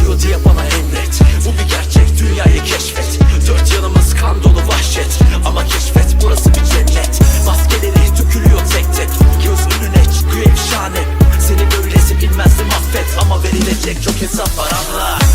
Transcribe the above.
yaşıyor diye bana emret. Bu bir gerçek dünyayı keşfet. Dört yanımız kan dolu vahşet. Ama keşfet burası bir cennet. Maskeleri dökülüyor tek tek. Göz önüne çıkıyor efşane Seni böylesi bilmezdim affet. Ama verilecek çok hesap var anla.